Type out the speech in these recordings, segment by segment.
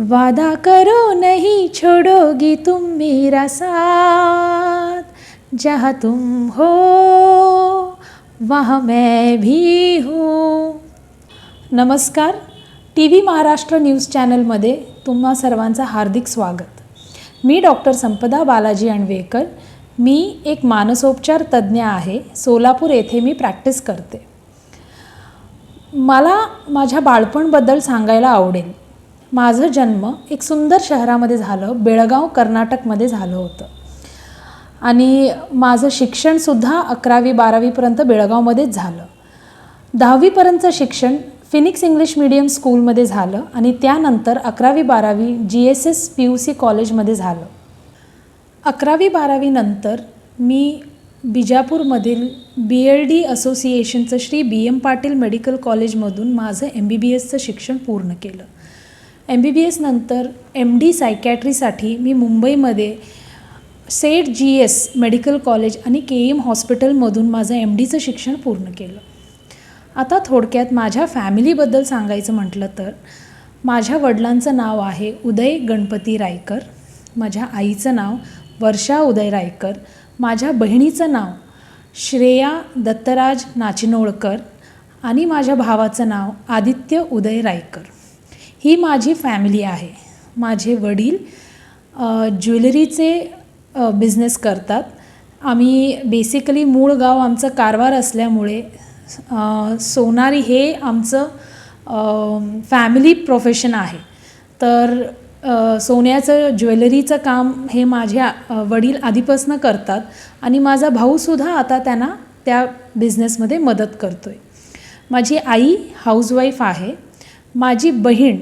वादा करो नहीं छोड़ोगी तुम मेरा साथ। जहाँ तुम हो वहाँ मैं भी हूँ। नमस्कार टी व्ही महाराष्ट्र न्यूज चॅनलमध्ये तुम्हा सर्वांचं हार्दिक स्वागत. मी डॉक्टर संपदा बालाजी अणवेकर. मी एक मानसोपचार तज्ज्ञ आहे. सोलापूर येथे मी प्रॅक्टिस करते. मला माझ्या बाळपणबद्दल सांगायला आवडेल. माझं जन्म एक सुंदर शहरामध्ये झालं बेळगाव कर्नाटकमध्ये झालं होतं. आणि माझं शिक्षणसुद्धा अकरावी बारावीपर्यंत बेळगावमध्येच झालं. दहावीपर्यंतचं शिक्षण फिनिक्स इंग्लिश मीडियम स्कूलमध्ये झालं आणि त्यानंतर अकरावी बारावी G S S P U C कॉलेजमध्ये झालं. अकरावी बारावीनंतर मी बिजापूरमधील B L D असोसिएशनचं Shri B M Patil medical कॉलेजमधून माझं एम बी बी एसचं शिक्षण पूर्ण केलं. एम बी बी एसनंतर एम डी सायकॅट्रीसाठी मी मुंबईमध्ये Seth G S medical college आणि के एम हॉस्पिटलमधून माझं एम डीचं शिक्षण पूर्ण केलं. आता थोडक्यात माझ्या फॅमिलीबद्दल सांगायचं म्हटलं तर माझ्या वडिलांचं नाव आहे उदय गणपती रायकर माझ्या आईचं नाव वर्षा उदय रायकर माझ्या बहिणीचं नाव श्रेया दत्तराज नाचिनोळकर आणि माझ्या भावाचं नाव आदित्य उदय रायकर. ही माझी फॅमिली आहे. माझे वडील ज्वेलरीचे बिझनेस करतात. आम्ही बेसिकली मूळ गाव आमचं कारवार असल्यामुळे सोनारी हे आमचं फॅमिली प्रोफेशन आहे. तर सोन्याचं ज्वेलरीचं काम हे माझे वडील आधीपासनं करतात आणि माझा भाऊसुद्धा आता त्यांना त्या बिझनेसमध्ये मदत करतो आहे माझी आई हाऊसवाईफ आहे. माझी बहीण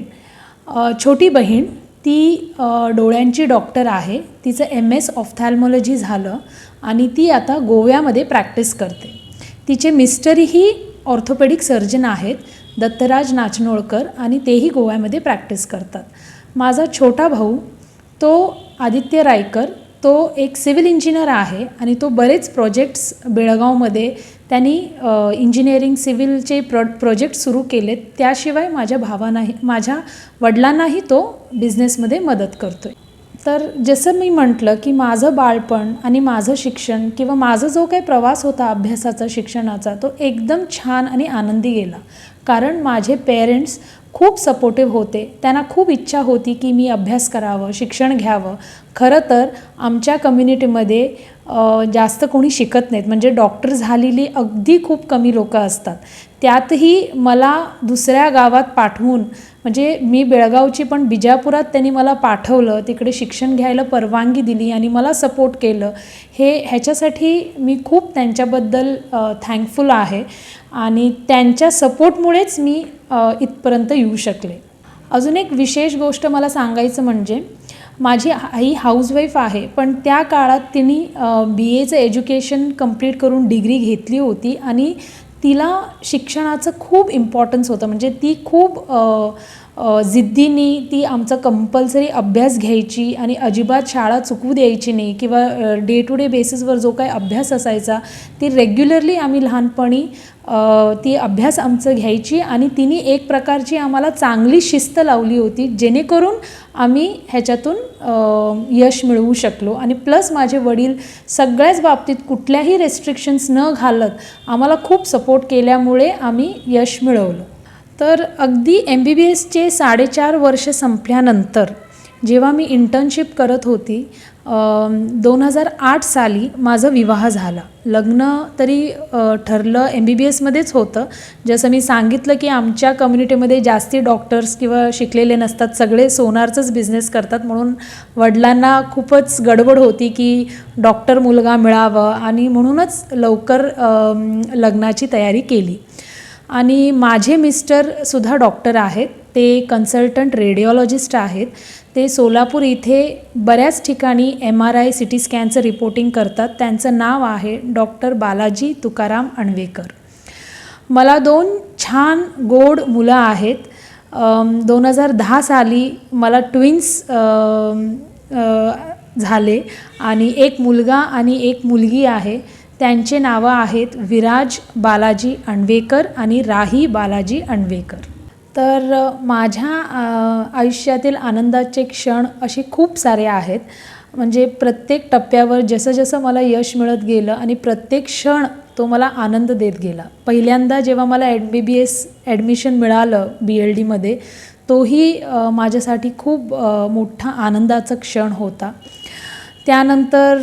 छोटी बहीण ती डोळ्यांची डॉक्टर आहे. तिचं एम एस ऑफ्थॅल्मॉलॉजी झालं आणि ती आता गोव्यामध्ये प्रॅक्टिस करते. तिचे मिस्टरही ऑर्थोपेडिक सर्जन आहेत दत्तराज नाचनोळकर आणि तेही गोव्यामध्ये प्रॅक्टिस करतात. माझा छोटा भाऊ तो आदित्य रायकर तो एक सिव्हिल इंजिनियर आहे आणि तो बरेच प्रोजेक्ट्स बेळगावमध्ये त्यांनी इंजिनिअरिंग सिव्हिलचे प्रो प्रोजेक्ट सुरू केलेत. त्याशिवाय माझ्या भावांनाही माझ्या वडिलांनाही तो बिझनेसमध्ये मदत करतो आहे तर जसं मी म्हटलं की माझं बाळपण आणि माझं शिक्षण किंवा माझा जो काही प्रवास होता अभ्यासाचा शिक्षणाचा तो एकदम छान आणि आनंदी गेला. कारण माझे पेरेंट्स खूप सपोर्टिव्ह होते. त्यांना खूप इच्छा होती की मी अभ्यास करावं शिक्षण घ्यावं. खरं तर आमच्या कम्युनिटीमध्ये जास्त कोणी शिकत नाहीत. म्हणजे डॉक्टर झालेली अगदी खूप कमी लोकं असतात. त्यातही मला दुसऱ्या गावात पाठवून म्हणजे मी बेळगावची पण बिजापुरात त्यांनी मला पाठवलं तिकडे शिक्षण घ्यायला परवानगी दिली आणि मला सपोर्ट केलं हे ह्याच्यासाठी मी खूप त्यांच्याबद्दल थँकफुल आहे आणि त्यांच्या सपोर्टमुळेच मी इथपर्यंत येऊ शकले. अजून एक विशेष गोष्ट मला सांगायचं म्हणजे माझी आई हाऊसवाईफ आहे पण त्या काळात तिने बी एचं एज्युकेशन कंप्लीट करून डिग्री घेतली होती आणि तिला शिक्षणाचं खूप इम्पॉर्टन्स होतं. म्हणजे ती खूप जिद्दीनी ती आमचा कंपल्सरी अभ्यास घ्यायची आणि अजिबात शाळा चुकवू द्यायची नाही किंवा डे टू डे बेसिसवर जो काही अभ्यास असायचा ती रेग्युलरली आम्ही लहानपणी ती अभ्यास आमचं घ्यायची आणि तिने एक प्रकारची आम्हाला चांगली शिस्त लावली होती जेणेकरून आम्ही ह्याच्यातून यश मिळवू शकलो. आणि प्लस माझे वडील सगळ्याच बाबतीत कुठल्याही रेस्ट्रिक्शन्स न घालत आम्हाला खूप सपोर्ट केल्यामुळे आम्ही यश मिळवलं. तर अगदी एम बी बी एसचे साडेचार वर्ष संपल्यानंतर जेव्हा मी इंटर्नशिप करत होती दोन हजार आठ साली माझा विवाह झाला. लग्न तरी ठरलं एम बी बी एसमध्येच होतं. जसं मी सांगितलं की आमच्या कम्युनिटीमध्ये जास्ती डॉक्टर्स किंवा शिकलेले नसतात. सगळे सोनारचंच बिझनेस करतात. म्हणून वडिलांना खूपच गडबड होती की डॉक्टर मुलगा मिळावं आणि म्हणूनच लवकर लग्नाची तयारी केली. आणि माझे मिस्टरसुद्धा डॉक्टर आहेत. ते कन्सल्टंट रेडिओलॉजिस्ट आहेत. ते सोलापूर इथे बऱ्याच ठिकाणी M R I C T स्कॅनचं reporting करतात. त्यांचं नाव आहे डॉक्टर बालाजी तुकाराम अणवेकर. मला दोन छान गोड मुलं आहेत. दोन हजार दहा साली मला ट्विन्स झाले आणि एक मुलगा आणि एक मुलगी आहे. त्यांचे नावं आहेत विराज बालाजी अणवेकर आणि राही बालाजी अणवेकर. तर माझ्या आयुष्यातील आनंदाचे क्षण असे खूप सारे आहेत. म्हणजे प्रत्येक टप्प्यावर जसं जसं मला यश मिळत गेलं आणि प्रत्येक क्षण तो मला आनंद देत गेला. पहिल्यांदा जेव्हा मला एड बी बी एस ॲडमिशन मिळालं बी एल डीमध्ये तोही माझ्यासाठी खूप मोठा आनंदाचा क्षण होता. त्यानंतर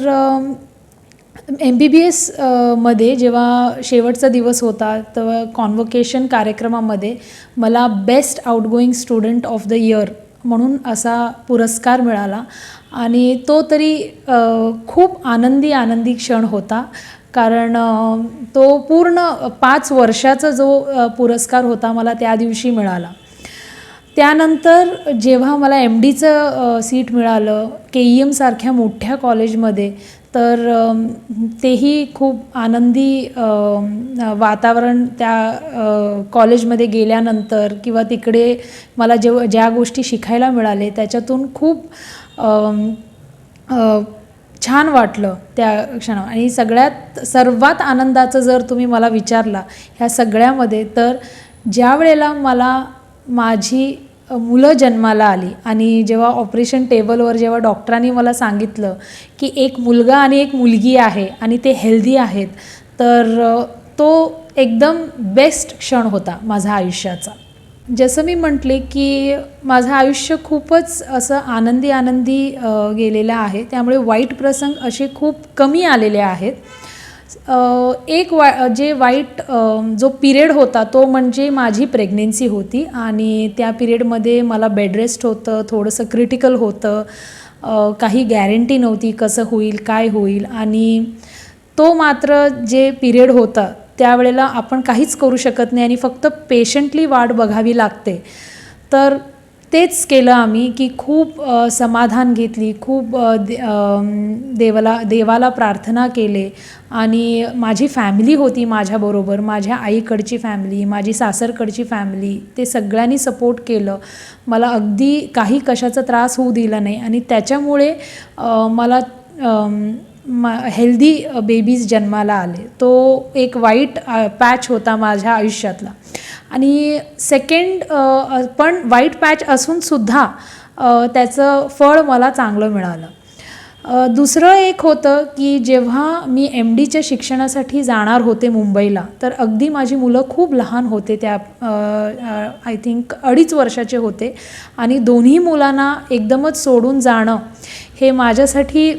एम बी बी एसमध्ये जेव्हा शेवटचा दिवस होता तेव्हा कॉन्वोकेशन कार्यक्रमामध्ये मला best outgoing student of the year म्हणून असा पुरस्कार मिळाला. आणि तो तरी खूप आनंदी आनंदी क्षण होता. कारण तो पूर्ण पाच वर्षाचा जो पुरस्कार होता मला त्या दिवशी मिळाला. त्यानंतर जेव्हा मला एम डीचं सीट मिळालं के ई एमसारख्या मोठ्या कॉलेजमध्ये तर तेही खूप आनंदी वातावरण त्या कॉलेजमध्ये गेल्यानंतर किंवा तिकडे मला जेव ज्या गोष्टी शिकायला मिळाले त्याच्यातून खूप छान वाटलं त्या क्षणा आणि सगळ्यात सर्वात आनंदाचं जर तुम्ही मला विचारला ह्या सगळ्यामध्ये तर ज्या वेळेला मला माझी मुलं जन्माला आली. आणि जेव्हा ऑपरेशन टेबलवर जेव्हा डॉक्टरांनी मला सांगितलं की एक मुलगा आणि एक मुलगी आहे आणि ते हेल्दी आहेत तर तो एकदम बेस्ट क्षण होता माझा आयुष्याचा. जसं मी म्हटले की माझं आयुष्य खूपच असं आनंदी आनंदी गेलेलं आहे. त्यामुळे वाईट प्रसंग असे खूप कमी आलेले आहेत. एक वा जे वाईट जो पिरियड होता तो म्हणजे माझी प्रेग्नेन्सी होती आणि त्या पिरियडमध्ये मला बेडरेस्ट होतं थोडंसं क्रिटिकल होतं काही गॅरंटी नव्हती कसं होईल काय होईल आणि तो मात्र जे पिरियड होता त्यावेळेला आपण काहीच करू शकत नाही आणि फक्त पेशंटली वाट बघावी लागते. तर तेच केलं आम्ही की खूप समाधान घेतली खूप दे देवाला देवाला प्रार्थना केले. आणि माझी फॅमिली होती माझ्याबरोबर माझ्या आईकडची फॅमिली माझी सासरकडची फॅमिली ते सगळ्यांनी सपोर्ट केलं. मला अगदी काही कशाचा त्रास होऊ दिला नाही. आणि त्याच्यामुळे मला म हेल्दी बेबीज uh, जन्माला आले. तो एक वाईट पॅच uh, होता माझ्या आयुष्यातला. आणि सेकंड uh, पण वाईट पॅच असूनसुद्धा त्याचं फळ मला चांगलं मिळालं. दुसरं एक होतं की जेव्हा मी एम डीच्या शिक्षणासाठी जाणार होते मुंबईला तर अगदी माझी मुलं खूप लहान होते त्या आय थिंक अडीच वर्षाचे होते. आणि दोन्ही मुलांना एकदमच सोडून जाणं हे माझ्यासाठी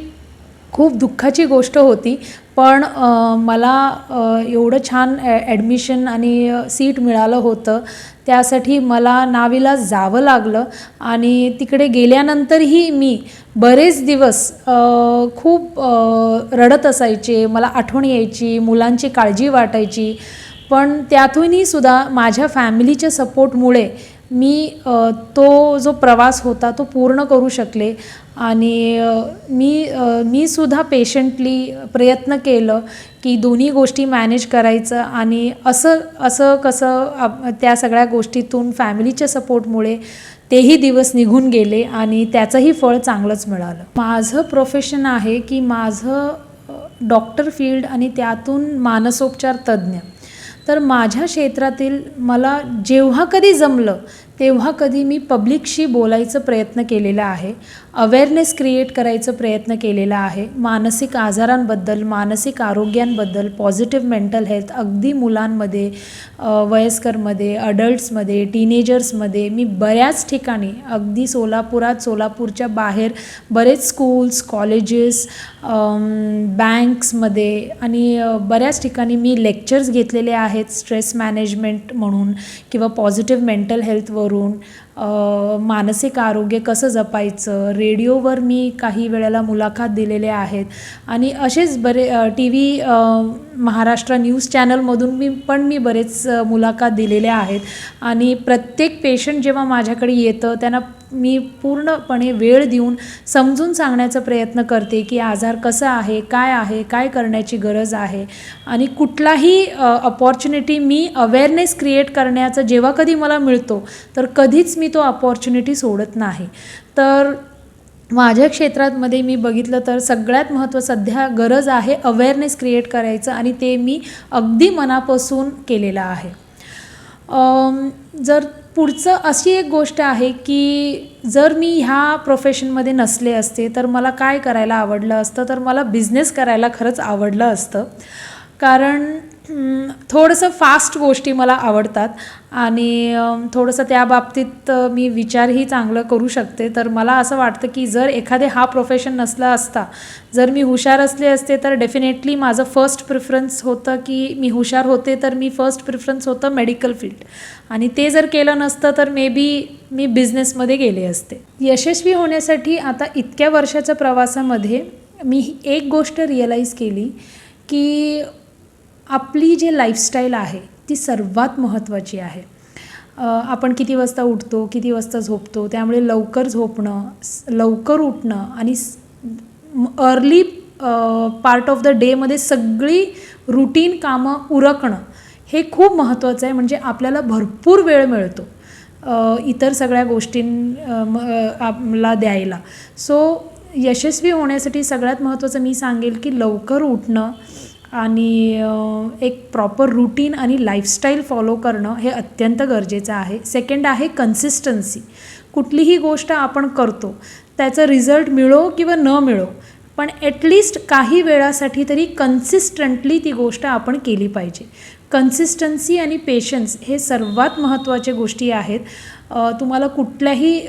खूप दुःखाची गोष्ट होती. पण मला एवढं छान ॲडमिशन आणि सीट मिळालं होतं. त्यासाठी मला नाविला जावं लागलं. आणि तिकडे गेल्यानंतरही मी बरेच दिवस खूप रडत असायचे. मला आठवण यायची मुलांची काळजी वाटायची. पण त्यातूनही सुद्धा माझ्या फॅमिलीच्या सपोर्टमुळे मी तो जो प्रवास होता तो पूर्ण करू शकले. आणि मी मी सुद्धा पेशंटली प्रयत्न केलं की दोन्ही गोष्टी मॅनेज करायचं आणि असं असं कसं आप त्या सगळ्या गोष्टीतून फॅमिलीच्या सपोर्टमुळे तेही दिवस निघून गेले आणि त्याचंही फळ चांगलंच मिळालं. माझं प्रोफेशन आहे की माझं डॉक्टर फील्ड आणि त्यातून मानसोपचार तज्ज्ञ. तर माझ्या क्षेत्रातील मला जेव्हा कधी जमलं तेव्हा कधी मी पब्लिकशी बोलायचा प्रयत्न केलेला आहे अवेअरनेस क्रिएट करायचा प्रयत्न केलेला आहे मानसिक आजारांबद्दल मानसिक आरोग्यांबद्दल पॉझिटिव्ह मेंटल हेल्थ अगदी मुलांमध्ये वयस्करमध्ये अडल्ट्समध्ये टीनेजर्समध्ये मी बऱ्याच ठिकाणी अगदी सोलापुरात सोलापूरच्या बाहेर बरेच स्कूल्स कॉलेजेस बँक्समध्ये आणि बऱ्याच ठिकाणी मी लेक्चर्स घेतलेले आहेत स्ट्रेस मॅनेजमेंट म्हणून किंवा पॉझिटिव्ह मेंटल हेल्थवरून करून मानसिक आरोग्य कसं जपायचं? रेडिओवर मी काही वेळेला मुलाखत दिलेल्या आहेत. आणि असेच बरे टी व्ही महाराष्ट्र न्यूज चॅनलमधून मी पण मी बरेच मुलाखत दिलेल्या आहेत. आणि प्रत्येक पेशंट जेव्हा माझ्याकडे येतं त्यांना मी पूर्णपणे वेळ देऊन समजून सांगण्याचा प्रयत्न करते की आजार कसा आहे काय आहे काय करण्याची गरज आहे. आणि कुठलाही अपॉर्च्युनिटी मी अवेअरनेस क्रिएट करण्याचा जेव्हा कधी मला मिळतो तर कधीच मी तो अपॉर्च्युनिटी सोडत नाही. तर माझ्या क्षेत्रामध्ये मी बघितलं तर सगळ्यात महत्त्व सध्या गरज आहे अवेअरनेस क्रिएट करायचं आणि ते मी अगदी मनापासून केलेलं आहे. जर पुढचं अशी एक गोष्ट आहे की जर मी ह्या प्रोफेशनमध्ये नसले असते तर मला काय करायला आवडलं असतं? तर मला बिझनेस करायला खरंच आवडलं असतं. कारण थोडंसं फास्ट गोष्टी मला आवडतात आणि थोडंसं त्या बाबतीत मी विचारही चांगलं करू शकते. तर मला असं वाटतं की जर एखादे हा प्रोफेशन नसला असता जर मी हुशार असले असते तर डेफिनेटली माझं फर्स्ट प्रिफरन्स होतं की मी हुशार होते तर मी फर्स्ट प्रिफरन्स होतं मेडिकल फील्ड आणि ते जर केलं नसतं तर मे बी मी बिझनेसमध्ये गेले असते. यशस्वी होण्यासाठी आता इतक्या वर्षाच्या प्रवासामध्ये मी ही एक गोष्ट रिअलाईज केली की आपली जी लाईफस्टाईल आहे ती सर्वात महत्त्वाची आहे. आपण किती वाजता उठतो किती वाजता झोपतो त्यामुळे लवकर झोपणं लवकर उठणं आणि अर्ली पार्ट ऑफ द डेमध्ये सगळी रुटीन कामं उरकणं हे खूप महत्त्वाचं आहे. म्हणजे आपल्याला भरपूर वेळ मिळतो इतर सगळ्या गोष्टींला द्यायला. सो यशस्वी होण्यासाठी सगळ्यात महत्त्वाचं मी सांगेल की लवकर उठणं आणि एक प्रॉपर रुटीन आणि लाईफस्टाईल फॉलो करणं हे अत्यंत गरजेचं आहे. सेकंड आहे कन्सिस्टन्सी कुठलीही गोष्ट आपण करतो त्याचा रिझल्ट मिळो किंवा न मिळो पण ॲटलिस्ट काही वेळासाठी तरी कन्सिस्टंटली ती गोष्ट आपण केली पाहिजे. कन्सिस्टन्सी आणि पेशन्स हे सर्वात महत्त्वाच्या गोष्टी आहेत तुम्हाला कुठल्याही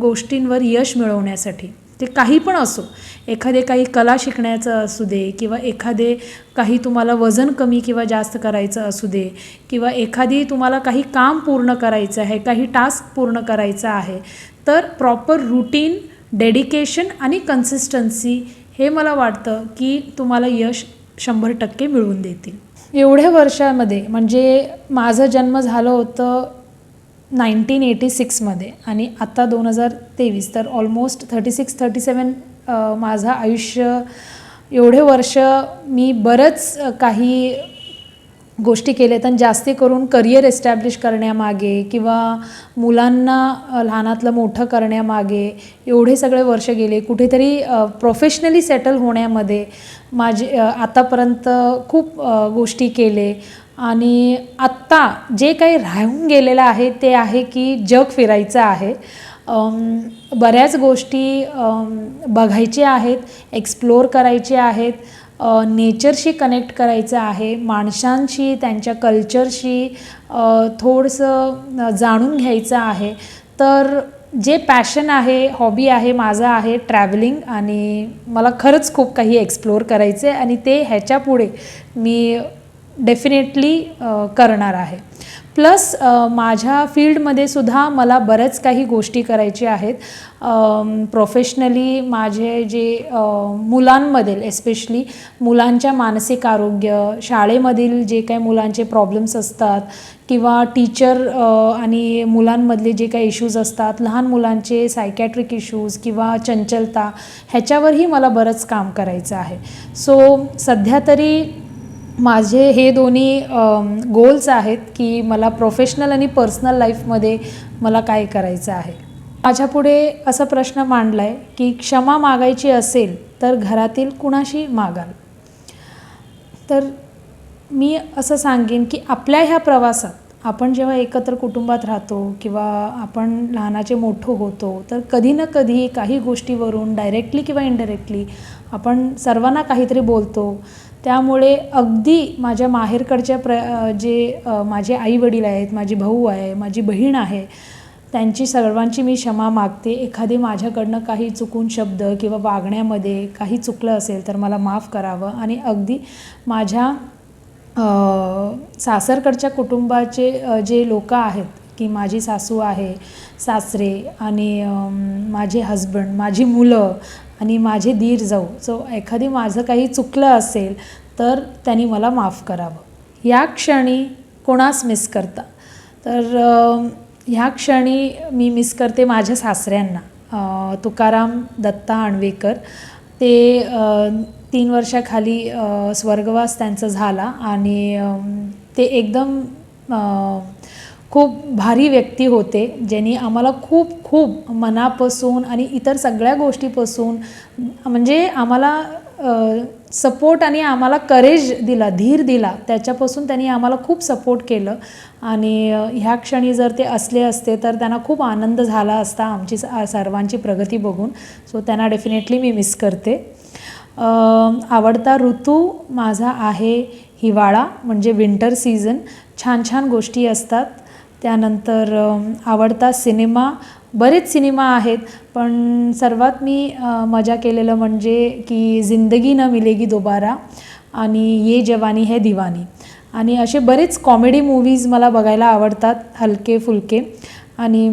गोष्टींवर यश मिळवण्यासाठी. ते काही पण असो एखादे काही कला शिकण्याचं असू दे किंवा एखादे काही तुम्हाला वजन कमी किंवा जास्त करायचं असू दे किंवा एखादी तुम्हाला काही काम पूर्ण करायचं आहे काही टास्क पूर्ण करायचं आहे तर प्रॉपर रुटीन डेडिकेशन आणि कन्सिस्टन्सी हे मला वाटतं की तुम्हाला यश शंभर टक्के मिळवून देतील. एवढ्या वर्षामध्ये म्हणजे माझं जन्म झालं होतं नाईन्टीन एटी सिक्समध्ये आणि आत्ता दोन हजार तेवीस तर almost thirty six thirty seven माझं आयुष्य एवढे वर्ष मी बरंच काही गोष्टी केल्यात आणि जास्ती करून करिअर एस्टॅब्लिश करण्यामागे किंवा मुलांना लहानातलं मोठं करण्यामागे एवढे सगळे वर्ष गेले. कुठेतरी प्रोफेशनली सेटल होण्यामध्ये माझे आतापर्यंत खूप गोष्टी केले. आणि आत्ता जे काही राहून गेलेलं आहे ते आहे की जग फिरायचं आहे. बऱ्याच गोष्टी बघायचे बघायच्या आहेत एक्सप्लोअर करायच्या आहेत. नेचरशी कनेक्ट करायचं आहे माणसांशी त्यांच्या कल्चरशी थोडंसं जाणून घ्यायचं आहे. तर जे पॅशन आहे हॉबी आहे माझं आहे ट्रॅव्हलिंग आणि मला खरंच खूप काही एक्सप्लोअर करायचं आहे आणि ते ह्याच्या पुढे मी डेफिनेटली करणार आहे. प्लस माझ्या फील्डमध्ये सुद्धा मला बऱ्याच काही गोष्टी करायच्या आहेत. प्रोफेशनली माझे जे मुलांमधील एस्पेशली मुलांच्या मानसिक आरोग्य शाळेमधील जे काही मुलांचे प्रॉब्लेम्स असतात किंवा टीचर आणि मुलांमधले जे काही इश्यूज असतात लहान मुलांचे सायकॅट्रिक इश्यूज किंवा चंचलता ह्याच्यावरही मला बरंच काम करायचं आहे. सो सध्या तरी माझे हे दोन्ही गोल्स आहेत की मला प्रोफेशनल आणि पर्सनल लाईफमध्ये मला काय करायचं आहे. माझ्यापुढे असा प्रश्न मांडला आहे की क्षमा मागायची असेल तर घरातील कुणाशी मागाल? तर मी असं सांगेन की आपल्या ह्या प्रवासात आपण जेव्हा एकत्र कुटुंबात राहतो किंवा आपण लहानाचे मोठं होतो तर कधी ना कधी काही गोष्टीवरून डायरेक्टली किंवा इनडायरेक्टली आपण सर्वांना काहीतरी बोलतो. त्यामुळे अगदी माझ्या माहेरकडच्या प्र जे माझे आई वडील आहेत माझी भाऊ आहे माझी बहीण आहे त्यांची सर्वांची मी क्षमा मागते. एखादी माझ्याकडनं काही चुकून शब्द किंवा वागण्यामध्ये काही चुकलं असेल तर मला माफ करावं. आणि अगदी माझ्या सासरकडच्या कुटुंबाचे जे लोक आहेत की माझी सासू आहे सासरे आणि माझे हजबंड माझी मुलं आणि माझे दीर जाऊ सो एखादी माझं काही चुकलं असेल तर त्यांनी मला माफ करावं. या क्षणी कोणास मिस करता? तर ह्या क्षणी मी मिस करते माझ्या सासऱ्यांना. तुकाराम दत्ता आणवेकर ते तीन वर्षाखाली स्वर्गवास त्यांचा झाला आणि ते एकदम खूप भारी व्यक्ती होते ज्यांनी आम्हाला खूप खूप मनापासून आणि इतर सगळ्या गोष्टीपासून म्हणजे आम्हाला सपोर्ट आणि आम्हाला करेज दिला धीर दिला. त्याच्यापासून त्यांनी आम्हाला खूप सपोर्ट केलं. आणि ह्या क्षणी जर ते असले असते तर त्यांना खूप आनंद झाला असता आमची स- सर्वांची प्रगती बघून. सो त्यांना डेफिनेटली मी मिस करते. आवडता ऋतू माझा आहे हिवाळा म्हणजे विंटर सीझन छान छान गोष्टी असतात. त्यानंतर आवडता सिनेमा बरेच सिनेमा आहेत पण सर्वात मी मजा केलेलं म्हणजे की जिंदगी न मिलेगी दोबारा आणि ये जवानी है दिवानी. आणि असे बरेच कॉमेडी मूवीज मला बघायला आवडतात हलके फुलके. आणि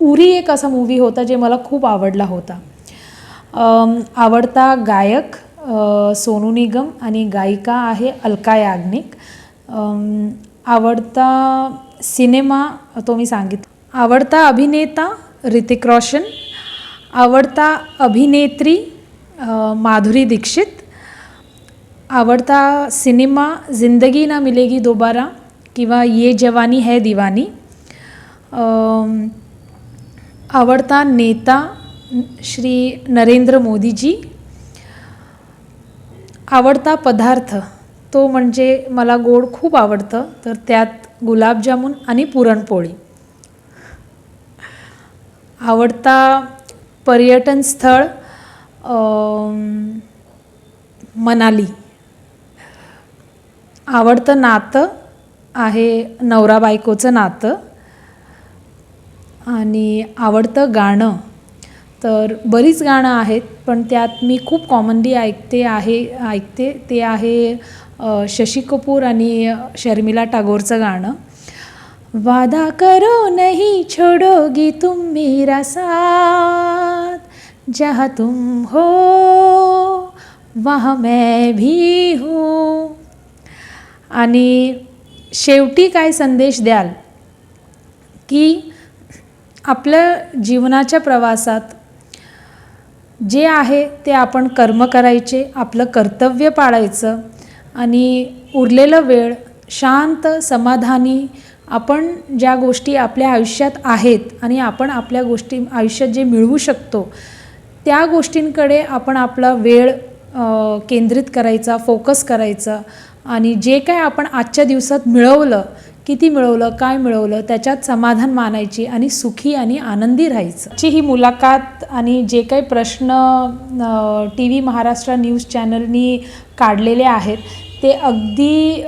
उरी एक असा मूवी होता जे मला खूप आवडला होता. आवडता गायक सोनू निगम आणि गायिका आहे अलका याग्निक. आवडता सिनेमा तो मी सांगितला आवडता अभिनेता ऋतिक रोशन. आवडता अभिनेत्री माधुरी दीक्षित. आवडता सिनेमा जिंदगी ना मिलेगी दोबारा किंवा ये जवानी है दिवानी. आवडता नेता श्री नरेंद्र मोदीजी आवडता पदार्थ तो म्हणजे मला गोड खूप आवडतं तर त्यात गुलाबजामुन आणि पुरणपोळी. आवडता पर्यटन स्थळ मनाली. आवडतं नातं आहे नवरा बायकोचं नातं. आणि आवडतं गाणं. तर बरीच गाणं आहेत पण त्यात मी खूप कॉमनली ऐकते आहे ऐकते ते आहे शशी कपूर आणि शर्मिला टागोरचं गाणं. वादा करो नहीं छोड़ोगी तुम मेरा साथ जहा तुम हो वहा मैं भी हूँ. आणि शेवटी काय संदेश द्याल? की आपल्या जीवनाच्या प्रवासात जे आहे ते आपण कर्म करायचे आपलं कर्तव्य पाळायचं आणि उरलेलं वेळ शांत समाधानी आपण ज्या गोष्टी आपल्या आयुष्यात आहेत आणि आपण आपल्या गोष्टी आयुष्यात जे मिळवू शकतो त्या गोष्टींकडे आपण आपला वेळ केंद्रित करायचा फोकस करायचा आणि जे काय आपण आजच्या दिवसात मिळवलं किती मिळवलं काय मिळवलं त्याच्यात समाधान मानायची आणि सुखी आणि आनंदी राहायचं. ची ही मुलाखत आणि जे काही प्रश्न टी व्ही महाराष्ट्र न्यूज चॅनलनी काढलेले आहेत ते अगदी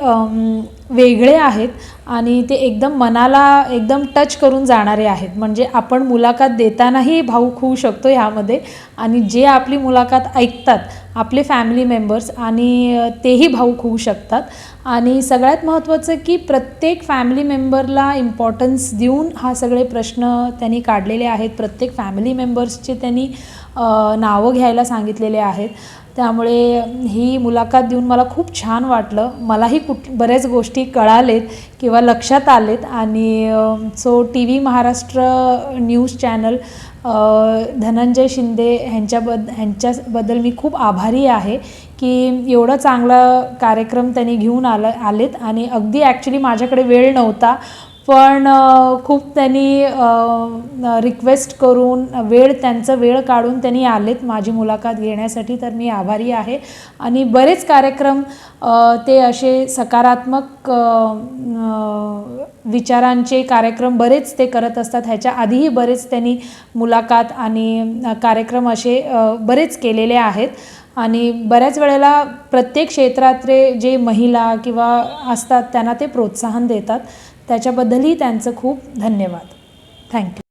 वेगळे आहेत आणि ते एकदम मनाला एकदम टच करून जाणारे आहेत. म्हणजे आपण मुलाखत देतानाही भाऊक होऊ शकतो ह्यामध्ये आणि जे आपली मुलाखत ऐकतात आपले फॅमिली मेंबर्स आणि तेही भाऊक होऊ शकतात. आणि सगळ्यात महत्त्वाचं की प्रत्येक फॅमिली मेंबरला इम्पॉर्टन्स देऊन हा सगळे प्रश्न त्यांनी काढलेले आहेत. प्रत्येक फॅमिली मेंबर्सचे त्यांनी नावं घ्यायला सांगितलेले आहेत. त्यामुळे ही मुलाखत देऊन मला खूप छान वाटलं. मलाही कुठ बऱ्याच गोष्टी कळालेत किंवा लक्षात आलेत. आणि so T V Maharashtra news channel Dhananjay Shinde ह्यांच्याबद्द ह्यांच्याबद्दल मी खूप आभारी आहे की एवढं चांगला कार्यक्रम त्यांनी घेऊन आलं आलेत आणि अगदी ॲक्च्युली माझ्याकडे वेळ नव्हता. पण खूप त्यांनी रिक्वेस्ट करून वेळ त्यांचं वेळ काढून त्यांनी आलेत माझी मुलाखत घेण्यासाठी तर मी आभारी आहे. आणि बरेच कार्यक्रम ते असे सकारात्मक विचारांचे कार्यक्रम बरेच ते करत असतात. ह्याच्या आधीही बरेच त्यांनी मुलाखत आणि कार्यक्रम असे बरेच केलेले आहेत. आणि बऱ्याच वेळेला प्रत्येक क्षेत्रातले जे महिला किंवा असतात त्यांना ते प्रोत्साहन देतात. त्याच्याबद्दलही त्यांचं खूप धन्यवाद. थँक्यू